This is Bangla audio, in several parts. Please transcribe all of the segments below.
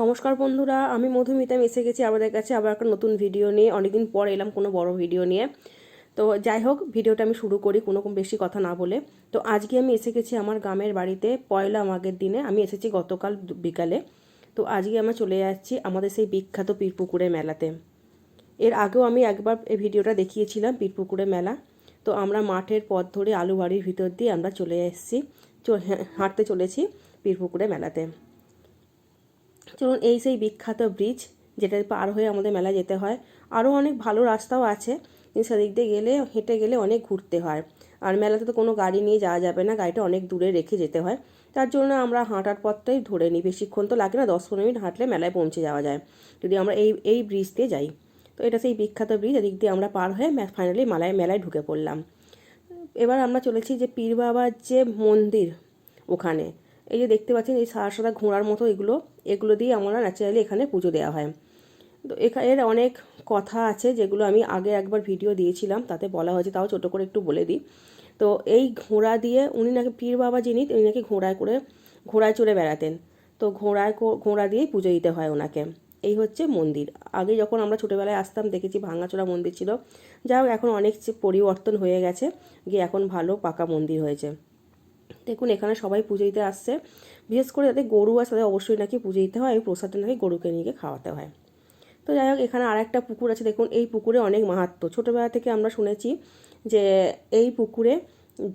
নমস্কার বন্ধুরা, আমি মধুমিতা এসে গেছি আমাদের কাছে আবার একটা নতুন ভিডিও নিয়ে। অনেকদিন পর এলাম কোনো বড় ভিডিও নিয়ে। তো যাই হোক, ভিডিওটা আমি শুরু করি, কোনো বেশি কথা না বলে। তো আজকে আমি এসে গেছি আমার গ্রামের বাড়িতে পয়লা মাঘের দিনে। আমি এসেছি গতকাল বিকালে। তো আজকে আমরা চলে যাচ্ছি আমাদের সেই বিখ্যাত পীরপুকুরের মেলাতে। এর আগেও আমি একবার এই ভিডিওটা দেখিয়েছিলাম পীরপুকুরের মেলা। তো আমরা মাঠের পথ ধরে আলু বাড়ির ভিতর দিয়ে আমরা চলে এসেছি হাঁটতে চলেছি পীরপুকুরের মেলাতে। চলুন এই সেই বিখ্যাত ব্রিজ যেটা পার হয়ে আমাদের মেলা যেতে হয়। আরও অনেক ভালো রাস্তাও আছে। কিন্তু সেদিক দিয়ে গেলে, হেঁটে গেলে অনেক ঘুরতে হয়। আর মেলাতে তো কোনো গাড়ি নিয়ে যাওয়া যাবে না, গাড়িটা অনেক দূরে রেখে যেতে হয়। তার জন্য আমরা হাঁটার পথটাই ধরে নিই। বেশিক্ষণ তো লাগে না, দশ পনেরো মিনিট হাঁটলে মেলায় পৌঁছে যাওয়া যায়। যদি আমরা এই এই ব্রিজ দিয়ে যাই। তো এটা সেই বিখ্যাত ব্রিজ এদিক দিয়ে আমরা পার হয়ে ফাইনালি মেলায় মেলায় ঢুকে পড়লাম। এবার আমরা চলেছি যে পীর বাবার যে মন্দির ওখানে। এই যে দেখতে পাচ্ছেন, এই সাদা সাদা ঘোড়ার মতো এগুলো এগুলো দিয়ে আমরা ন্যাচারালি এখানে পুজো দেওয়া হয়। তো এর অনেক কথা আছে যেগুলো আমি আগে একবার ভিডিও দিয়েছিলাম, তাতে বলা হয়েছে, তাও ছোটো করে একটু বলে দিই। তো এই ঘোড়া দিয়ে উনি নাকি, পীর বাবা যিনি, উনি নাকি ঘোড়ায় করে, ঘোড়ায় চড়ে বেড়াতেন। তো ঘোড়ায় ঘোড়া দিয়েই পুজো দিতে হয় ওনাকে। এই হচ্ছে মন্দির। আগে যখন আমরা ছোটোবেলায় আসতাম, দেখেছি ভাঙাচোরা মন্দির ছিল। যা এখন অনেক পরিবর্তন হয়ে গেছে, গিয়ে এখন ভালো পাকা মন্দির হয়েছে। দেখুন, এখানে সবাই পুজো দিতে আসছে। বিশেষ করে যাদের গরু আছে, তাদের অবশ্যই নাকি পুজো দিতে হয়, এই প্রসাদটা নাকি গরুকে নিয়ে খাওয়াতে হয়। তো যাই হোক, এখানে আর একটা পুকুর আছে। দেখুন, এই পুকুরে অনেক মাহাত্ম। ছোটোবেলা থেকে আমরা শুনেছি যে, এই পুকুরে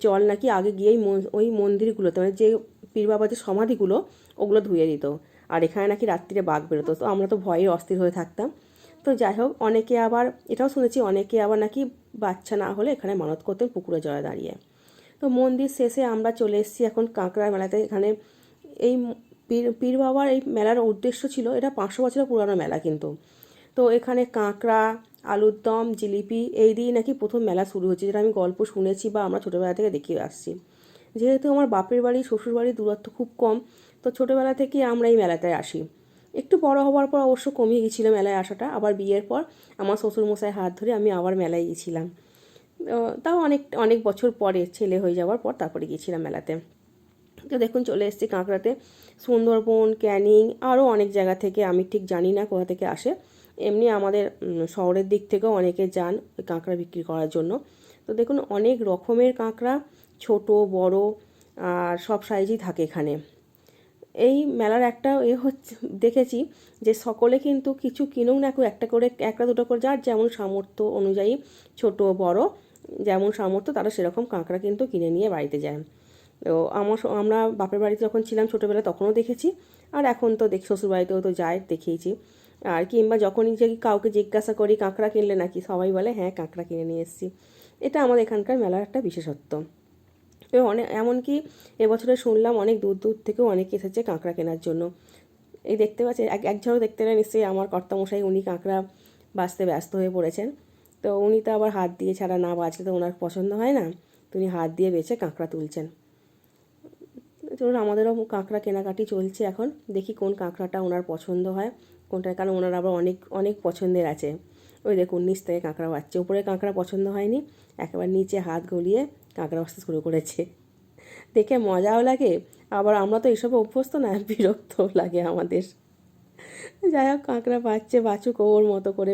জল নাকি আগে গিয়েই ওই মন্দিরগুলোতে মানে যে পীর বাবার যে সমাধিগুলো, ওগুলো ধুয়ে দিত। আর এখানে নাকি রাত্রিরে বাঘ বেরোতো। তো আমরা তো ভয়ে অস্থির হয়ে থাকতাম। তো যাই হোক, অনেকে আবার, এটাও শুনেছি, অনেকে আবার নাকি বাচ্চা না হলে এখানে মানত করতেন পুকুরে জলে দাঁড়িয়ে। তো মন্দির শেষে আমরা চলে এসেছি এখন কাঁকড়ার মেলাতে। এখানে এই পীর পীর বাবার এই মেলার উদ্দেশ্য ছিল, এটা পাঁচশো বছরের পুরানো মেলা কিন্তু। তো এখানে কাঁকড়া, আলুর দম, জিলিপি, এই দিয়ে নাকি প্রথম মেলা শুরু হচ্ছে যেটা আমি গল্প শুনেছি বা আমরা ছোটোবেলা থেকে দেখে আসছি। যেহেতু আমার বাপের বাড়ি, শ্বশুর বাড়ির দূরত্ব খুব কম, তো ছোটোবেলা থেকে আমরা এই মেলাটায় আসি। একটু বড় হওয়ার পর অবশ্য কমিয়ে গেছিল মেলায় আসাটা, আবার বিয়ের পর আমার শ্বশুরমশাই হাত ধরে আমি আবার মেলায় গেছিলাম। তাও অনেক অনেক বছর পরে ছেলে হয়ে যাওয়ার পর তারপরে গিয়েছিলাম মেলাতে। তো দেখুন, চলে এসেছি কাঁকড়াতে। সুন্দরবন, ক্যানিং আরও অনেক জায়গা থেকে, আমি ঠিক জানি না কোথা থেকে আসে। এমনি আমাদের শহরের দিক থেকেও অনেকে যান কাঁকড়া বিক্রি করার জন্য। তো দেখুন, অনেক রকমের কাঁকড়া, ছোট, বড়, আর সব সাইজই থাকে এখানে। এই মেলার একটা এ হচ্ছে, দেখেছি যে সকলে কিন্তু কিছু কিনুক না একটা করে, একটা দুটো করে, যার যেমন সামর্থ্য অনুযায়ী ছোট, বড় যেমন সামর্থ্য, তারা সেরকম কাঁকড়া কিন্তু কিনে নিয়ে বাড়িতে যায়। তো আমার আমরা বাপের বাড়িতে যখন ছিলাম ছোটোবেলায় তখনও দেখেছি, আর এখন তো দেখ শ্বশুর বাড়িতেও তো যায়, দেখেইছি। আর কিংবা যখনই যে কাউকে জিজ্ঞাসা করি, কাঁকড়া কিনলে নাকি? সবাই বলে হ্যাঁ কাঁকড়া কিনে নিয়ে এসেছি। এটা আমাদের এখানকার মেলার একটা বিশেষত্ব। এবং অনেক এমনকি এবছরে শুনলাম অনেক দূর দূর থেকেও অনেকে এসেছে কাঁকড়া কেনার জন্য। এই দেখতে পাচ্ছি এক এক ঝলক দেখতে নিশ্চয়ই আমার কর্তামশাই উনি কাঁকড়া বাঁচতে ব্যস্ত হয়ে পড়েছেন। তো উনি তো আবার হাত দিয়ে ছাড়া না বাঁচলে তো ওনার পছন্দ হয় না। তো উনি হাত দিয়ে বেছে কাঁকড়া তুলছেন। চলুন আমাদেরও কাঁকড়া কেনাকাটি চলছে এখন। দেখি কোন কাঁকড়াটা ওনার পছন্দ হয় কোনটা কারণ ওনার আবার অনেক অনেক পছন্দের আছে। ওই দেখুন, নিচ থেকে কাঁকড়া বাচ্চা উপরে কাঁকড়া পছন্দ হয়নি, একেবারে নিচে হাত গলিয়ে কাঁকড়া বাঁচতে শুরু করেছে। দেখে মজাও লাগে, আবার আমরা তো এসবে অভ্যস্ত না, বিরক্তও লাগে আমাদের। যাই হোক, কাঁকড়া বাচ্চে বাছুক ও ওর মতো করে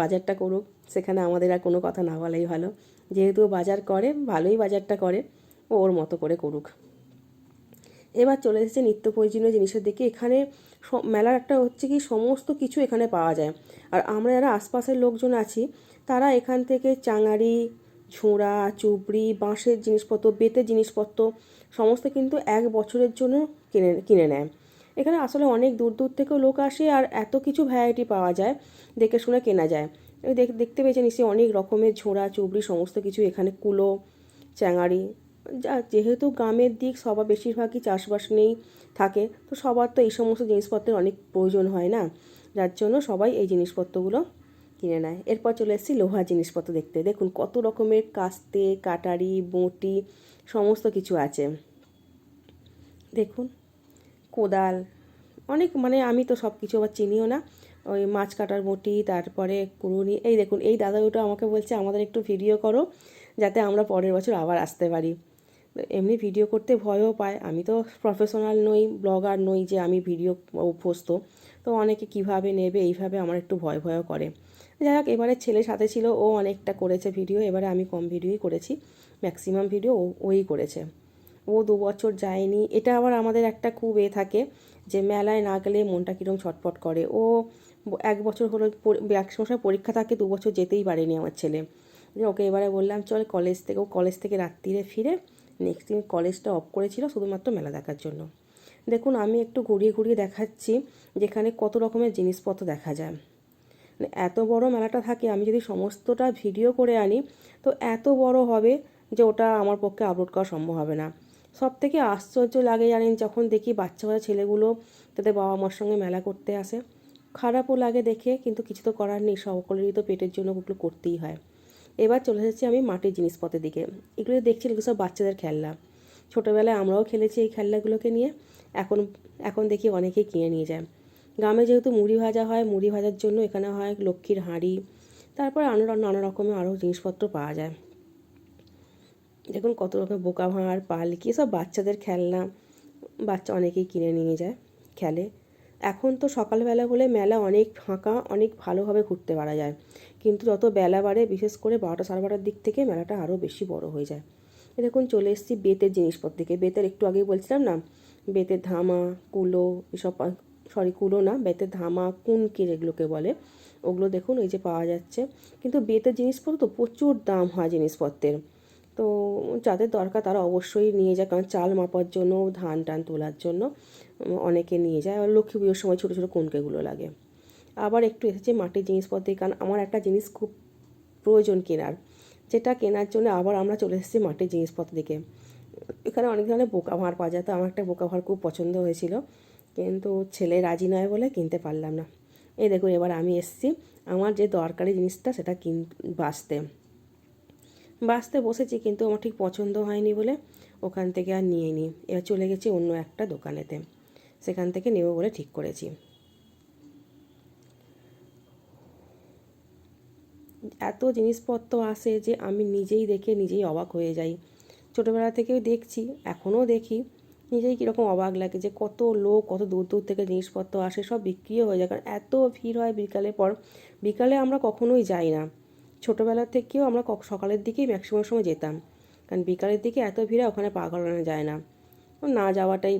বাজারটা করুক, সেখানে আমাদের আর কোনো কথা না বলাই ভালো। যেহেতু বাজার করে, ভালোই বাজারটা করে ওর মতো করে করুক। এবার চলে এসেছে নিত্য প্রয়োজনীয় জিনিসের দিকে। এখানে মেলার একটা হচ্ছে কি, সমস্ত কিছু এখানে পাওয়া যায়। আর আমরা যারা আশপাশের লোকজন আছি, তারা এখান থেকে চাঙারি ঝুড়া, চুবড়ি, বাঁশের জিনিসপত্র, বেতের জিনিসপত্র, সমস্ত কিন্তু এক বছরের জন্য কিনে কিনে নেয়। এখানে আসলে অনেক দূর দূর থেকেও লোক আসে আর এত কিছু ভ্যারাইটি পাওয়া যায়, দেখে শুনে কেনা যায়। দেখতে পেয়েছেন নিশ্চয়ই অনেক রকমের ঝোড়া, চুবড়ি, সমস্ত কিছু এখানে, কুলো চ্যাঙারি যা, যেহেতু গ্রামের দিক, সবার বেশিরভাগই চাষবাস নেই থাকে, তো সবার তো এই সমস্ত জিনিসপত্রের অনেক প্রয়োজন হয় না? যার জন্য সবাই এই জিনিসপত্রগুলো কিনে নেয়। এরপর চলে এসেছি লোহার জিনিসপত্র দেখতে। দেখুন কত রকমের কাস্তে, কাটারি, বঁটি, সমস্ত কিছু আছে। দেখুন। কোদাল, অনেক মানে আমি তো সব কিছু আবার চিনিও না। ওই মাছ কাটার বটি, তারপরে কুড়ুনি, এই দেখুন, এই দাদা ওটা আমাকে বলছে, আমাদের একটু ভিডিও করো, যাতে আমরা পরের বছর আবার আসতে পারি। এমনি ভিডিও করতে ভয়ও পায়। আমি তো প্রফেশনাল নই ব্লগার নই যে আমি ভিডিও অভ্যস্ত তো অনেকে কীভাবে নেবে, এইভাবে আমার একটু ভয় ভয়ও করে। যাই হোক, এবারে ছেলে সাথে ছিল, ও অনেকটা করেছে ভিডিও এবারে আমি কম ভিডিওই করেছি। ম্যাক্সিমাম ভিডিও ওই করেছে। দু বছর যায়নি। এটা আবার আমাদের একটা খুব এ থাকে যে মেলায় না গেলে মনটা কীরকম ছটফট করে। ও এক বছর হলো এক সময় পরীক্ষা থাকে, দু বছর যেতেই পারেনি আমার ছেলে। ওকে এবারে বললাম, চল কলেজ থেকে, ও কলেজ থেকে রাত্রিরে ফিরে নেক্সট দিন কলেজটা অফ করেছিল শুধুমাত্র মেলা দেখার জন্য। দেখুন, আমি একটু ঘুরিয়ে ঘুরিয়ে দেখাচ্ছি যেখানে কত রকমের জিনিসপত্র দেখা যায়। এত বড় মেলাটা থাকে, আমি যদি সমস্তটা ভিডিও করে আনি, তো এত বড় হবে যে ওটা আমার পক্ষে আপলোড করা সম্ভব হবে না। সব থেকে আশ্চর্য লাগে জানেন যখন দেখি বাচ্চা বাচ্চা ছেলেগুলো তাদের বাবা মার সঙ্গে মেলা করতে আসে। খারাপও লাগে দেখে, কিন্তু কিছু তো করার নেই, সকলেরই তো পেটের জন্য ওগুলো করতেই হয়। এবার চলে এসেছি আমি মাটির জিনিসপত্রের দিকে। এগুলো দেখছি এগুলো সব বাচ্চাদের খেলনা। ছোটোবেলায় আমরাও খেলেছি এই খেলনাগুলোকে নিয়ে। এখন এখন দেখি অনেকেই কিনে নিয়ে যায়। গ্রামে যেহেতু মুড়ি ভাজা হয়, মুড়ি ভাজার জন্য এখানে হয় লক্ষ্মীর হাঁড়ি। তারপর নানা নানা রকমের আরও জিনিসপত্র পাওয়া যায়। দেখুন কত রকমের বোকা ভাঁড়, পালকি সব বাচ্চাদের খেলনা, বাচ্চা অনেকেই কিনে নিয়ে যায় খেলে। এখন তো সকালবেলা বলে মেলা অনেক ফাঁকা, অনেক ভালোভাবে ঘুরতে পারা যায়। কিন্তু যত বেলা বাড়ে, বিশেষ করে বারোটা সাড়ে বারোটার দিক থেকে মেলাটা আরও বেশি বড় হয়ে যায়। দেখুন, চলে এসেছি বেতের জিনিসপত্র থেকে। বেতের একটু আগেই বলছিলাম না? বেতের ধামা, কুলো, এসব সরি কুলো না, বেতের ধামা কুনকি যেগুলোকে বলে। ওগুলো দেখুন, এই যে পাওয়া যাচ্ছে। কিন্তু বেতের জিনিসপত্র তো প্রচুর দাম হয় জিনিসপত্রের। তো যাদের দরকার তারা অবশ্যই নিয়ে যায়, কারণ চাল মাপার জন্য, ধান টান তোলার জন্য অনেকে নিয়ে যায়। আর লক্ষ্মী পুজোর সময় ছোটো ছোটো কুনকেগুলো লাগে। আবার একটু এসেছে মাটির জিনিসপত্রের, কারণ আমার একটা জিনিস খুব প্রয়োজন কেনার। যেটা কেনার জন্য আবার আমরা চলে এসেছি মাটির জিনিসপত্র দিকে। এখানে অনেক ধরনের বোকা ভাঁড় পাওয়া যায়, তো আমার একটা বোকা ভাঁড় খুব পছন্দ হয়েছিল। কিন্তু ছেলে রাজি নয় বলে কিনতে পারলাম না। এই দেখুন, এবার আমি এসেছি। আমার যে দরকারি জিনিসটা সেটা কিন, বাঁচতে। বাঁচতে বসেছি কিন্তু আমার ঠিক পছন্দ হয়নি বলে ওখান থেকে আর নিয়ে নিই এবার চলে গেছি অন্য একটা দোকানেতে। সেখান থেকে নেব বলে ঠিক করেছি। এত জিনিসপত্র আসে যে আমি নিজেই দেখে নিজেই অবাক হয়ে যাই। ছোটোবেলা থেকেও দেখছি, এখনও দেখি। নিজেই কীরকম অবাক লাগে যে কত লোক, কত দূর দূর থেকে জিনিসপত্র আসে, সব বিক্রিও হয়ে যায়। কারণ এত ভিড় হয় বিকালে পর। বিকালে আমরা কখনোই যাই না। ছোটোবেলা থেকেও আমরা সকালের দিকেই ম্যাক্সিমাম সময় যেতাম। কারণ বিকালের দিকে এত ভিড়ে ওখানে পা গলানো যায় না। না যাওয়াটাই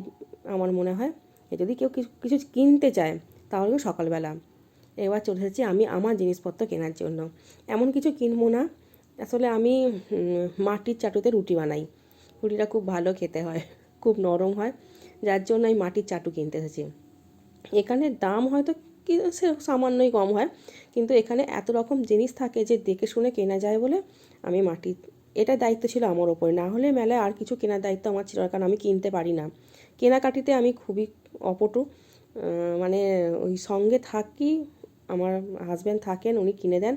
আমার মনে হয়। যদি কেউ কিছু কিনতে চায়, তাহলে সকালবেলা। এবার চলে এসেছি আমি আমার জিনিসপত্র কেনার জন্য। এমন কিছু কিনবো না। আসলে আমি মাটির চাটুতে রুটি বানাই। রুটিটা খুব ভালো খেতে হয়, খুব নরম হয়। যার জন্য আমি মাটির চাটু কিনতে এসেছি। এখানে দাম হয়তো কি সে সামান্যই কম হয়। কিন্তু এখানে এত রকম জিনিস থাকে যে দেখে শুনে কেনা যায় বলে আমি মাটি, এটা দায়িত্ব ছিল আমার ওপরে। না হলে মেলায় আর কিছু কেনার দায়িত্ব আমার ছিল কারণ আমি কিনতে পারি না। কেনাকাটিতে আমি খুবই অপটু মানে ওই সঙ্গে থাকি, আমার হাজব্যান্ড থাকেন, উনি কিনে দেন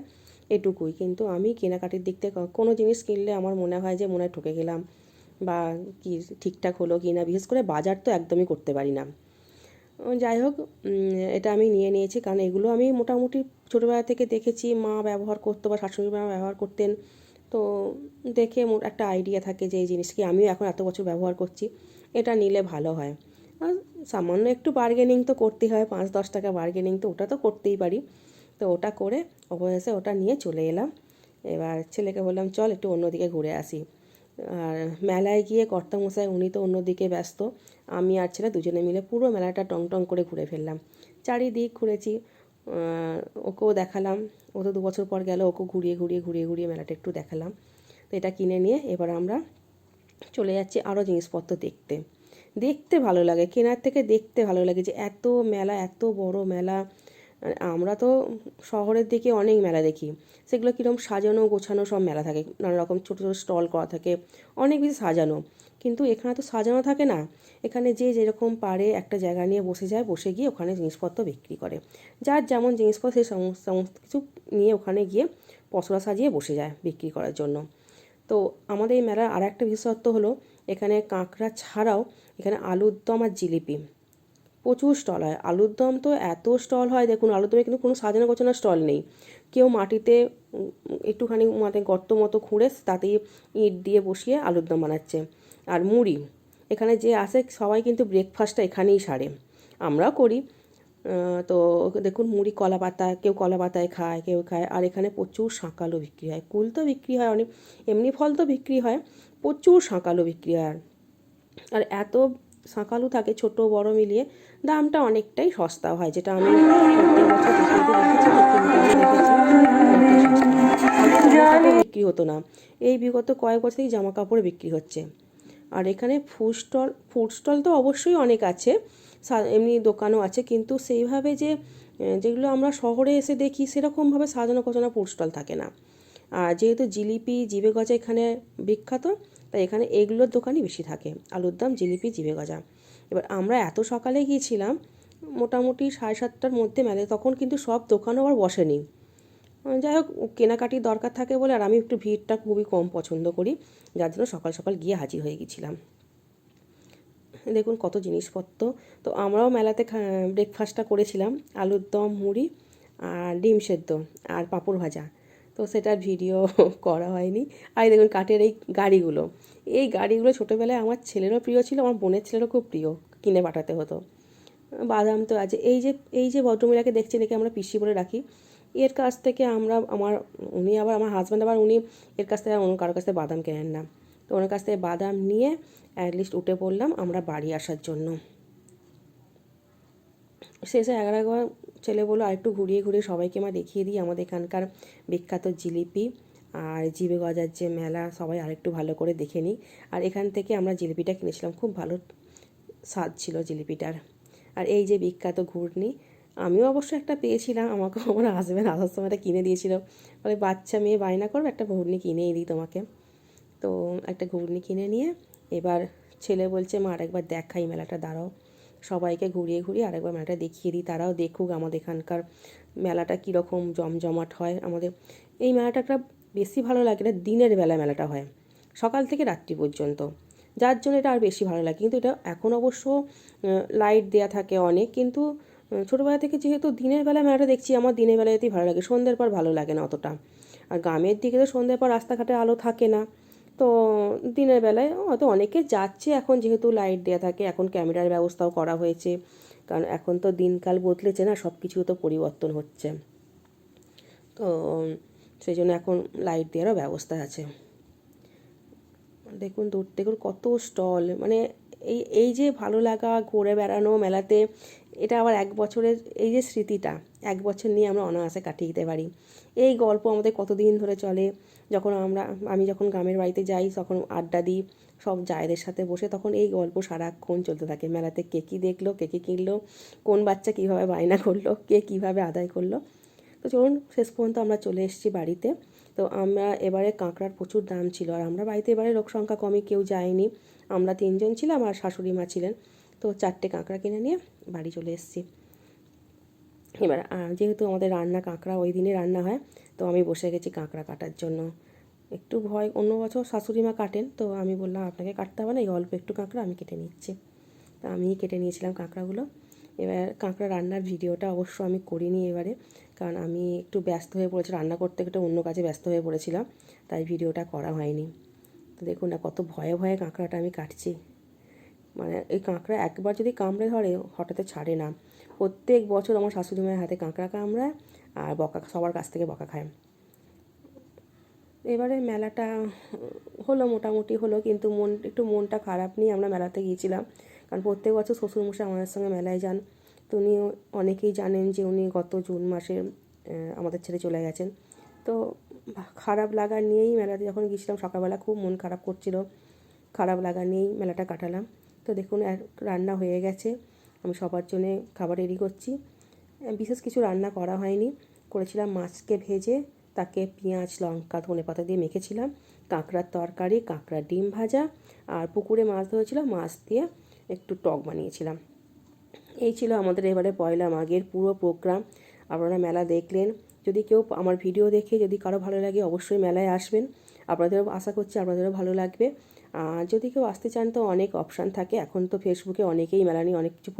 এটুকুই। কিন্তু আমি কেনাকাটির দিক থেকে কোনো জিনিস কিনলে আমার মনে হয় যে মনে হয় ঠকে গেলাম বা কি ঠিকঠাক হলো কি না বিশেষ করে বাজার তো একদমই করতে পারি না। যাই হোক এটা আমি নিয়ে নিয়েছি। কারণ এগুলো আমি মোটামুটি ছোটোবেলা থেকে দেখেছি, মা ব্যবহার করতো বা শাশুড়ি মা ব্যবহার করতেন। তো দেখে একটা আইডিয়া থাকে যে এই জিনিসকে আমিও এখন এত বছর ব্যবহার করছি, এটা নিলে ভালো হয়। আর সামান্য একটু বার্গেনিং তো করতেই হয়, পাঁচ দশ টাকা বার্গেনিং তো ওটা তো করতেই পারি। তো ওটা করে অবশেষে ওটা নিয়ে চলে এলাম। এবার ছেলেকে বললাম, চল একটু অন্যদিকে ঘুরে আসি। আর মেলায় গিয়ে কর্তামশাই উনি তো অন্যদিকে ব্যস্ত আমি আর ছেলে দুজনে মিলে পুরো মেলাটা টং টং করে ঘুরে ফেললাম। চারিদিক ঘুরেছি ওকেও দেখালাম। ও তো দু বছর পর গেল ওকে ঘুরিয়ে ঘুরিয়ে ঘুরিয়ে ঘুরিয়ে মেলাটা একটু দেখালাম। তো এটা কিনে নিয়ে এবার আমরা চলে যাচ্ছি আরও জিনিসপত্র দেখতে। দেখতে ভালো লাগে, কেনার থেকে দেখতে ভালো লাগে যে এত মেলা, এত বড় মেলা। আমরা তো শহরের দিকে অনেক মেলা দেখি, সেগুলো কীরকম সাজানো গোছানো সব মেলা থাকে। নানা রকম ছোটো ছোটো স্টল করা থাকে, অনেক বেশি সাজানো। কিন্তু এখানে তো সাজানো থাকে না। এখানে যে যেরকম পারে একটা জায়গা নিয়ে বসে যায়, বসে গিয়ে ওখানে জিনিসপত্র বিক্রি করে। যার যেমন জিনিসপত্র সেই সমস্ত সমস্ত কিছু নিয়ে ওখানে গিয়ে পসরা সাজিয়ে বসে যায় বিক্রি করার জন্য। তো আমাদের এই মেলার আর একটা বিশেষত্ব হলো, এখানে কাঁকড়া ছাড়াও এখানে আলুর দম আর জিলিপি। প্রচুর স্টল হয়। আলুর দম তো এত স্টল হয়, দেখুন আলুর দমে কিন্তু কোনো সাজানো গোছানো স্টল নেই। কেউ মাটিতে একটুখানি মাঠে গর্ত মতো খুঁড়ে তাতেই ইট দিয়ে বসিয়ে আলুর দম বানাচ্ছে। আর মুড়ি। এখানে যে আসে, সবাই কিন্তু ব্রেকফাস্টটা এখানেই সারে। আমরাও করি। তো দেখুন, মুড়ি কলা পাতা, কেউ কলা পাতায় খায়, কেউ খায়। আর এখানে প্রচুর শাঁকালো বিক্রি হয়। কুল তো বিক্রি হয় অনেক, এমনি ফল তো বিক্রি হয়। প্রচুর শাঁকালো বিক্রি হয়। আর এত শাঁকালু থাকে, ছোট বড় মিলিয়ে দামটা অনেকটাই সস্তা হয়, যেটা আমি বিক্রি হতো না। এই বিগত কয়েক বছরেই জামা কাপড় বিক্রি হচ্ছে। আর এখানে ফুড স্টল ফুড স্টল তো অবশ্যই অনেক আছে। এমনি দোকানও আছে, কিন্তু সেইভাবে যে যেগুলো আমরা শহরে এসে দেখি, সেরকমভাবে সাজানো গোছানো ফুড স্টল থাকে না। আর যেহেতু জিলিপি, জিবে গজা এখানে বিখ্যাত, তাই এখানে এগুলোর দোকানই বেশি থাকে। আলুর দম জিলিপি, জিবে গজা। এবার আমরা এত সকালে গিয়েছিলাম, মোটামুটি সাড়ে সাতটার মধ্যে মেলে তখন কিন্তু সব দোকানও আবার বসেনি। যাই হোক কেনাকাটির দরকার থাকে বলে আর আমি একটু ভিড়টা খুবই কম পছন্দ করি, যার জন্য সকাল সকাল গিয়ে হাজির হয়ে গেছিলাম। দেখুন কত জিনিসপত্র। তো আমরাও মেলাতে ব্রেকফাস্টটা করেছিলাম, আলুর দম, মুড়ি আর ডিম সেদ্ধ আর পাঁপড় ভাজা। তো সেটার ভিডিও করা হয়নি। আর দেখুন কাঠের এই গাড়িগুলো। এই গাড়িগুলো ছোটোবেলায় আমার ছেলেরও প্রিয় ছিল, আমার বোনের ছেলেরও খুব প্রিয় কিনে পাঠাতে হতো। বাদাম তো আছে। এই যে এই যে ভদ্রমহিলাকে দেখছেন একে আমরা পিসি বলে রাখি এর কাছ থেকে আমরা আমার, উনি আবার আমার হাজব্যান্ড আবার উনি এর কাছ থেকে অন্য কারোর কাছ থেকে বাদাম কেনেন না। তো ওনার কাছ থেকে বাদাম নিয়ে অ্যাটলিস্ট উঠে পড়লাম আমরা বাড়ি আসার জন্য। শেষে এগারো একবার ছেলে বলল আরেকটু ঘুরিয়ে ঘুরিয়ে সবাইকে আমার দেখিয়ে দিই আমাদের এখানকার বিখ্যাত জিলিপি আর জিবে গজার যে মেলা, সবাই আরেকটু ভালো করে দেখে নিই। আর এখান থেকে আমরা জিলিপিটা কিনেছিলাম, খুব ভালো স্বাদ ছিল জিলিপিটার। আর এই যে বিখ্যাত ঘুরনি আমিও অবশ্য একটা পেয়েছিলাম, আমাকে আমার হাজব্যান্ড আসার সময় একটা কিনে দিয়েছিল। বলে, বাচ্চা মেয়ে বায়না করবে, একটা ঘুরনি কিনেই দিই তোমাকে। তো একটা ঘুগনি কিনে নিয়ে এবার ছেলে বলছে, মা, আরেকবার দেখাই মেলাটা, দাঁড়াও। সবাইকে ঘুরিয়ে ঘুরিয়ে আরেকবার মেলাটা দেখিয়ে দিই তারাও দেখুক আমাদের এখানকার মেলাটা কীরকম জমজমাট হয় আমাদের। এই মেলাটা একটা বেশি ভালো লাগে না, দিনের বেলা মেলাটা হয়, সকাল থেকে রাত্রি পর্যন্ত। যার জন্য এটা আর বেশি ভালো লাগে, কিন্তু এটা এখন অবশ্য লাইট দেয়া থাকে অনেক, কিন্তু ছোটোবেলা থেকে যেহেতু দিনের বেলা মেলাটা দেখছি, আমার দিনের বেলাতেই ভালো লাগে। সন্ধ্যের পর ভালো লাগে না অতটা। আর গ্রামের দিকে তো সন্ধ্যের পর রাস্তাঘাটে আলো থাকে না। তো দিনের বেলায় হয়তো অনেকে যাচ্ছে এখন যেহেতু লাইট দেওয়া থাকে, এখন ক্যামেরার ব্যবস্থাও করা হয়েছে। কারণ এখন তো দিনকাল বদলেছে না সব কিছু তো পরিবর্তন হচ্ছে। তো সেই জন্য এখন লাইট দেওয়ারও ব্যবস্থা আছে। দেখুন দূর দেখুন কত স্টল মানে এই এই যে ভালো লাগা, ঘুরে বেড়ানো মেলাতে এটা আবার এক বছরের এই যে স্মৃতিটা, এক বছর নিয়ে আমরা অনায়াসে কাটিয়ে দিতে পারি। এই গল্প আমাদের কতদিন ধরে চলে, যখন আমরা, আমি যখন গ্রামের বাড়িতে যাই, তখন আড্ডা দিই, সব জায়েদের সাথে বসে, তখন এই গল্প সারাক্ষণ চলতে থাকে। মেলাতে কে কী দেখল, কে কী কিনলো, কোন বাচ্চা কীভাবে বায়না করল, কে কীভাবে আদায় করল। তো চলুন, শেষ পর্যন্ত আমরা চলে এসেছি বাড়িতে। তো আমরা এবারে কাঁকড়ার প্রচুর দাম ছিল। আর আমরা বাড়িতে এবারে লোক সংখ্যা কেউ যায়নি। আমরা তিনজন ছিলাম আর শাশুড়ি মা ছিলেন। তো চারটে কাঁকড়া কিনে নিয়ে বাড়ি চলে এসেছি। এবার যেহেতু আমাদের রান্না কাঁকড়া ওই দিনে রান্না হয়, তো আমি বসে গেছি কাঁকড়া কাটার জন্য। একটু ভয়, অন্য বছর শাশুড়ি মা কাটেন, তো আমি বললাম, আপনাকে কাটতে হবে না, এই অল্প একটু কাঁকড়া আমি কেটে নিচ্ছি। তা আমি কেটে নিয়েছিলাম কাঁকড়াগুলো। এবার কাঁকড়া রান্নার ভিডিওটা অবশ্য আমি করিনি এবারে, কারণ আমি একটু ব্যস্ত হয়ে পড়েছি, রান্না করতে একটু অন্য কাজে ব্যস্ত হয়ে পড়েছিলাম, তাই ভিডিওটা করা হয়নি। তো দেখুন না, কত ভয়ে ভয়ে কাঁকড়াটা আমি কাটছি। মানে এই কাঁকড়া একবার যদি কামড়ে ধরে, হঠাৎ ছাড়ে না। প্রত্যেক বছর আমার শাশুড়ি মায়ের হাতে কাঁকড়া কামড়ায় আর বকা সবার কাছ থেকে বকা খায়। এবারে মেলাটা হলো, মোটামুটি হলো, কিন্তু মন, একটু মনটা খারাপ নিয়ে আমরা মেলাতে গিয়েছিলাম। কারণ প্রত্যেক বছর শ্বশুরমশাই আমাদের সঙ্গে মেলায় যান। তো উনি অনেকেই জানেন যে উনি গত জুন মাসে আমাদের ছেড়ে চলে গেছেন। তো খারাপ লাগা নিয়েই মেলাতে যখন গিয়েছিলাম, সকালবেলা খুব মন খারাপ করছিল। খারাপ লাগা নিয়েই মেলাটা কাটালাম। তো দেখুন, এক- রান্না হয়ে গেছে। আমি সবার জন্যে খাবার রেডি করছি। বিশেষ কিছু রান্না করা হয়নি। করেছিলাম মাছকে ভেজে, তাকে পেঁয়াজ, লঙ্কা, ধনে পাতা দিয়ে মেখেছিলাম। কাঁকড়ার তরকারি, কাঁকড়ার ডিম ভাজা আর পুকুরে মাছ ধরেছিল, মাছ দিয়ে একটু টক বানিয়েছিলাম। এই ছিল আমাদের এবারে পয়লা মাঘের পুরো প্রোগ্রাম। আপনারা মেলা দেখলেন। যদি কেউ আমার ভিডিও দেখে যদি কারও ভালো লাগে, অবশ্যই মেলায় আসবেন। আপনাদেরও আশা করছি আপনাদেরও ভালো লাগবে। যদি কেউ আসতে চান তো অনেক অপশান থাকে। এখন তো ফেসবুকে অনেকেই মেলানি অনেক কিছু